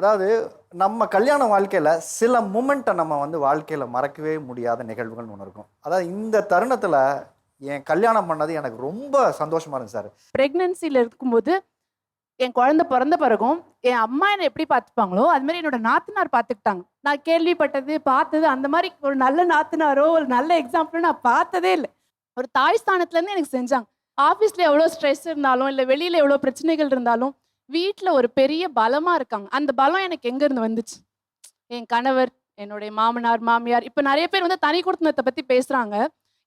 அதாவது நம்ம கல்யாண வாழ்க்கையில் சில மூமெண்ட்டை நம்ம வந்து வாழ்க்கையில் மறக்கவே முடியாத நிகழ்வுகள்னு ஒன்று இருக்கும். அதாவது இந்த தருணத்தில் என் கல்யாணம் பண்ணது எனக்கு ரொம்ப சந்தோஷமாக இருந்துச்சு சார். ப்ரெக்னன்சியில் இருக்கும்போது என் குழந்தை பிறந்த பிறகும் என் அம்மா என்னை எப்படி பார்த்துப்பாங்களோ அது மாதிரி என்னோட நாத்தனார் பார்த்துக்கிட்டாங்க. நான் கேள்விப்பட்டது பார்த்தது அந்த மாதிரி ஒரு நல்ல நாத்தனாரோ ஒரு நல்ல எக்ஸாம்பிளோ நான் பார்த்ததே இல்லை. ஒரு தாய் ஸ்தானத்துலேருந்து எனக்கு செஞ்சாங்க. ஆஃபீஸில் எவ்வளோ ஸ்ட்ரெஸ் இருந்தாலும் இல்லை வெளியில் எவ்வளோ பிரச்சனைகள் இருந்தாலும் வீட்டில் ஒரு பெரிய பலமாக இருக்காங்க. அந்த பலம் எனக்கு எங்கேருந்து வந்துச்சு? என் கணவர் என்னுடைய மாமனார் மாமியார். இப்போ நிறைய பேர் வந்து தனி குடும்பத்தை பற்றி பேசுகிறாங்க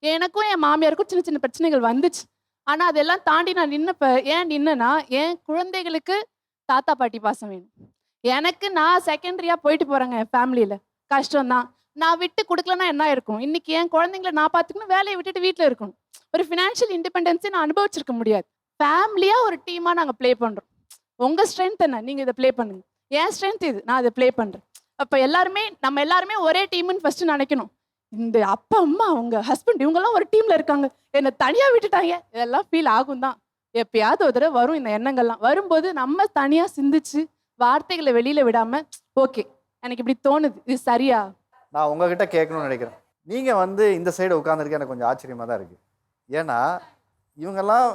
எனக்கும் என் மாமியாருக்கும் சின்ன சின்ன பிரச்சனைகள் வந்துச்சு. ஆனால் அதெல்லாம் தாண்டி நான் நின்னப்ப ஏன் நின்னனா என் குழந்தைகளுக்கு தாத்தா பாட்டி பாசம் வேணும். எனக்கு நான் செகண்டரியாக போயிட்டு போகிறேங்க என் ஃபேமிலியில் கஷ்டம்தான். நான் விட்டு கொடுக்கலன்னா என்ன இருக்கும்? இன்னைக்கு என் குழந்தைங்கள நான் பார்த்துக்கணும் வேலையை விட்டுட்டு வீட்டில் இருக்கணும். ஒரு ஃபினான்ஷியல் இண்டிபெண்டன்ஸை நான் அனுபவிச்சிருக்க முடியாது. ஃபேமிலியாக ஒரு டீமாக நாங்கள் ப்ளே பண்ணுறோம் உங்கள் ஸ்ட்ரென்த் என்ன? நீங்கள் இதை ப்ளே பண்ணுங்க. என் ஸ்ட்ரென்த் இது. நான் இதை ப்ளே பண்ணுறேன் அப்போ எல்லாருமே நம்ம எல்லாருமே ஒரே டீம்னு ஃபஸ்ட்டு நினைக்கணும். இந்த அப்பா அம்மா அவங்க ஹஸ்பண்ட் இவங்கெல்லாம் ஒரு டீமில் இருக்காங்க. என்னை தனியாக விட்டுட்டாங்க. இதெல்லாம் ஃபீல் ஆகும் தான் எப்பயாவது ஒரு தடவை வரும் இந்த எண்ணங்கள்லாம். வரும்போது நம்ம தனியாக சிந்திச்சு வார்த்தைகளை வெளியில் விடாமல் ஓகே எனக்கு இப்படி தோணுது. இது சரியா? நான் உங்ககிட்ட கேட்கணும்னு நினைக்கிறேன். நீங்கள் வந்து இந்த சைடு உட்காந்துருக்க எனக்கு கொஞ்சம் ஆச்சரியமாக தான் இருக்குது ஏன்னா இவங்கெல்லாம்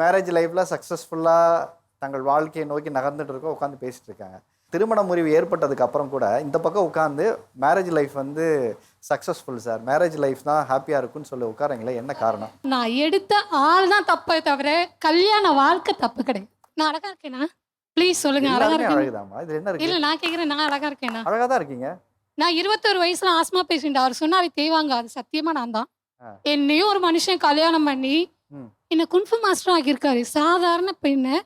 மேரேஜ் லைஃப்பில் சக்ஸஸ்ஃபுல்லாக தங்கள் வாழ்க்கையை நோக்கி நகர்ந்துட்டு இருக்கோ உட்காந்து பேசிட்டு இருக்காங்க. திருமண முறிவு ஏற்பட்டதுக்கு அப்புறம் கூட இந்த பக்கம் உட்காந்து மேரேஜ் லைஃப் வந்து சக்ஸஸ்ஃபுல் சார் மேரேஜ் லைஃப் தான் ஹாப்பியாக இருக்குன்னு சொல்லி உட்காரங்களே என்ன காரணம்? நான் எடுத்த ஆள் தான் தப்பே தவிர கல்யாண வாழ்க்கை தப்பு கிடையாது. நான் அழகா இருக்கேனா? ப்ளீஸ் சொல்லுங்க அழகா இருக்கேன்? இது என்ன இல்ல நான் கேக்குறேன் நான் அழகா இருக்கேனா? அழகாக தான் இருக்கீங்க. நான் இருபத்தொரு வயசுல ஆஸ்மா பேஷண்ட். அவர் சொன்னாரு தேவாங்க அது சத்தியமா நான் தான். என்னையும் ஒரு மனுஷன் கல்யாணம் பண்ணி. என்ன குன்ஃபு மாஸ்டர் ஆகியிருக்காரு சாதாரண பெண்ணை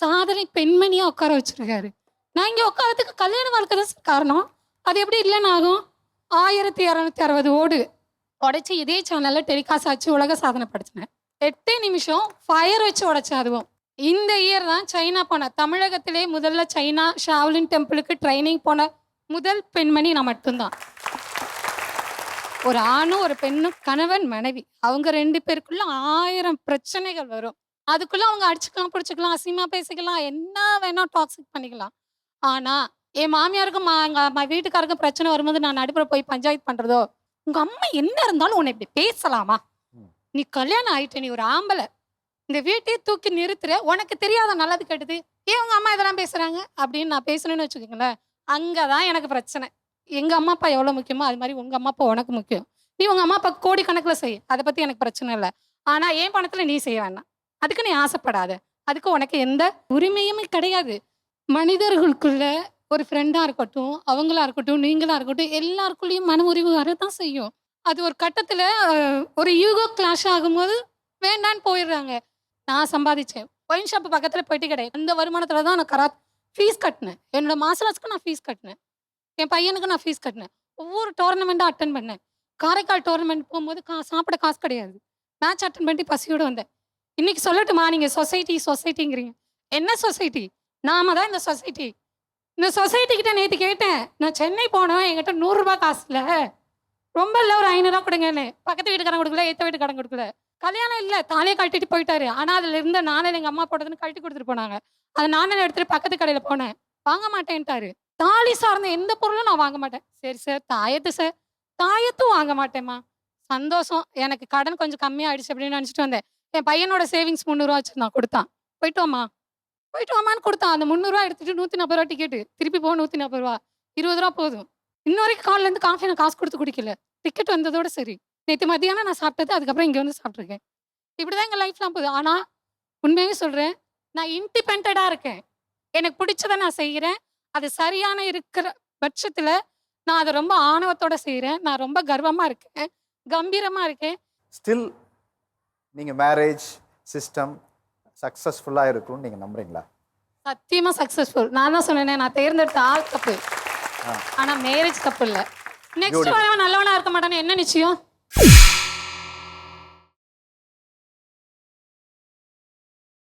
சாதனை பெண்மணியாக உட்கார வச்சிருக்காரு. நான் இங்கே உட்காரத்துக்கு கல்யாண வாழ்க்கை தான் சார் காரணம். அது எப்படி இல்லைன்னு ஆகும்? ஆயிரத்தி இரநூத்தி அறுபது ஓடு. உடைச்சி இதே சேனலில் டெலிகாஸ்ட் ஆச்சு உலக சாதனை படுத்தினேன் எட்டே நிமிஷம் ஃபயர் வச்சு உடைச்சேன் அதுவும். இந்த இயர் தான் சைனா போனேன் தமிழகத்திலே முதல்ல சைனா ஷாவ்லின் டெம்பிளுக்கு ட்ரைனிங் போன முதல் பெண்மணி நான் மட்டும்தான். ஒரு ஆணும் ஒரு பெண்ணும் கணவன் மனைவி. அவங்க ரெண்டு பேருக்குள்ள ஆயிரம் பிரச்சனைகள் வரும். அதுக்குள்ள அவங்க அடிச்சுக்கலாம் பிடிச்சிக்கலாம் அசிமா பேசிக்கலாம் என்ன வேணா டாக்ஸிக் பண்ணிக்கலாம். ஆனா என் மாமியாருக்கும் மா எங்க அம்மா வீட்டுக்காருக்கும் பிரச்சனை வரும்போது நான் நடுப்புற போய் பஞ்சாயத்து பண்றதோ உங்க அம்மா என்ன இருந்தாலும் உன்னை இப்படி பேசலாமா. நீ கல்யாணம் ஆயிட்ட நீ ஒரு ஆம்பளை. இந்த வீட்டையே தூக்கி நிறுத்துற உனக்கு தெரியாத நல்லது கெட்டது. ஏன் உங்க அம்மா இதெல்லாம் பேசுறாங்க? அப்படின்னு நான் பேசணும்னு வச்சுக்கோங்களேன். அங்கதான் எனக்கு பிரச்சனை. எங்க அம்மா அப்பா எவ்வளவு முக்கியமோ அது மாதிரி உங்க அம்மா அப்பா உனக்கு முக்கியம். நீ உங்க அம்மா அப்பா கோடி கணக்குல செய். அதை பத்தி எனக்கு பிரச்சனை இல்லை. ஆனா என் பணத்துல நீ செய்ய வேண்டாம். அதுக்கு நீ ஆசைப்படாத. அதுக்கு உனக்கு எந்த உரிமையுமே கிடையாது. மனிதர்களுக்குள்ள ஒரு ஃப்ரெண்டா இருக்கட்டும் அவங்களா இருக்கட்டும் நீங்களா இருக்கட்டும் எல்லாருக்குள்ளேயும் மன உரிவு வரதான் செய்யும். அது ஒரு கட்டத்துல ஒரு யூகோ கிளாஷ் ஆகும்போது வேண்டான்னு போயிடுறாங்க. நான் சம்பாதிச்சேன். ஒயின் ஷாப் பக்கத்துல போயிட்டு கிடையாது. அந்த வருமானத்துல தான் நான் கரா ஃபீஸ் கட்டினேன். என்னோட மாசலாஸ்க்கு நான் ஃபீஸ் கட்டினேன். என் பையனுக்கு நான் ஃபீஸ் கட்டினேன். ஒவ்வொரு டோர்னமெண்ட்டாக அட்டன் பண்ணேன். காரைக்கால் டோர்னமெண்ட் போகும்போது கா சாப்பிட காசு கிடையாது. மேட்ச் அட்டன் பண்ணி பசியோடு வந்தேன். இன்னைக்கு சொல்லட்டுமா? நீங்கள் சொசைட்டி சொசைட்டிங்கிறீங்க என்ன சொசைட்டி நாம தான் இந்த சொசைட்டி இந்த சொசைட்டி கிட்ட நேற்று கேட்டேன். நான் சென்னை போனேன். என்கிட்ட நூறுரூபா காசு இல்லை. ரொம்ப இல்லை. ஒரு ஐநூறுரூவா கொடுங்கன்னு. பக்கத்து வீட்டுக்காரன் கொடுக்கல ஏற்ற வீட்டுக்காரன் கொடுக்கல. கல்யாணம் இல்லை. தாலியை கழட்டிட்டு போயிட்டாரு. ஆனால் அதில் இருந்த நானே எங்கள் அம்மா போட்டதுன்னு கழட்டி கொடுத்துட்டு போனாங்க. அதை நானே எடுத்துட்டு பக்கத்து கடையில் போனேன். வாங்க மாட்டேன்ட்டாரு. தாலி சார்ந்த எந்த பொருளும் நான் வாங்க மாட்டேன். சரி சார். தாயத்து சார். தாயத்தும் வாங்க மாட்டேம்மா. சந்தோஷம். எனக்கு கடன் கொஞ்சம் கம்மியாயிடுச்சு அப்படின்னு நினச்சிட்டு வந்தேன். என் பையனோட சேவிங்ஸ் முந்நூறுவா வச்சுருந்தான் கொடுத்தான். போயிட்டு வாம்மா போயிட்டு வாமான்னு கொடுத்தான். அந்த முந்நூறுவா எடுத்துட்டு நூற்றி நாற்பது ரூபா டிக்கெட்டு திருப்பி போக நூற்றி நாற்பது ரூபா. இருபது ரூபா போதும். இன்ன வரைக்கும் காலிலேருந்து காஃபி நான் காசு கொடுத்து குடிக்கல. டிக்கெட் வந்ததோட சரி. நேற்று மத்தியானம் நான் சாப்பிட்டது அதுக்கப்புறம் இங்கே வந்து சாப்பிட்ருக்கேன் இப்படி தான் எங்கள் லைஃப்லாம் போகுது. ஆனால் உண்மையாகவே சொல்கிறேன் நான் இண்டிபெண்ட்டாக இருக்கேன். எனக்கு பிடிச்சதை நான் செய்கிறேன் அது சரியான இருக்கிற பட்சத்தில் நான் அதை ரொம்ப ஆணவத்தோட செய்கிறேன் நான் ரொம்ப கர்வமாக இருக்கேன். கம்பீரமாக இருக்கேன். ஸ்டில் நீங்கள் மேரேஜ் சிஸ்டம் சக்ஸஸ்ஃபுல்லாக இருக்கும்னு நீங்கள் நம்புறீங்களா? சத்தியமாக சக்ஸஸ்ஃபுல் நான் தான் சொன்னேனே நான் தேர்ந்தெடுத்த ஆள் தப்பு. ஆனால் மேரேஜ் தப்பு இல்லை. Next Beautiful. வரவன் நல்லவனா இருக்க மாட்டானே என்ன நிச்சயம்?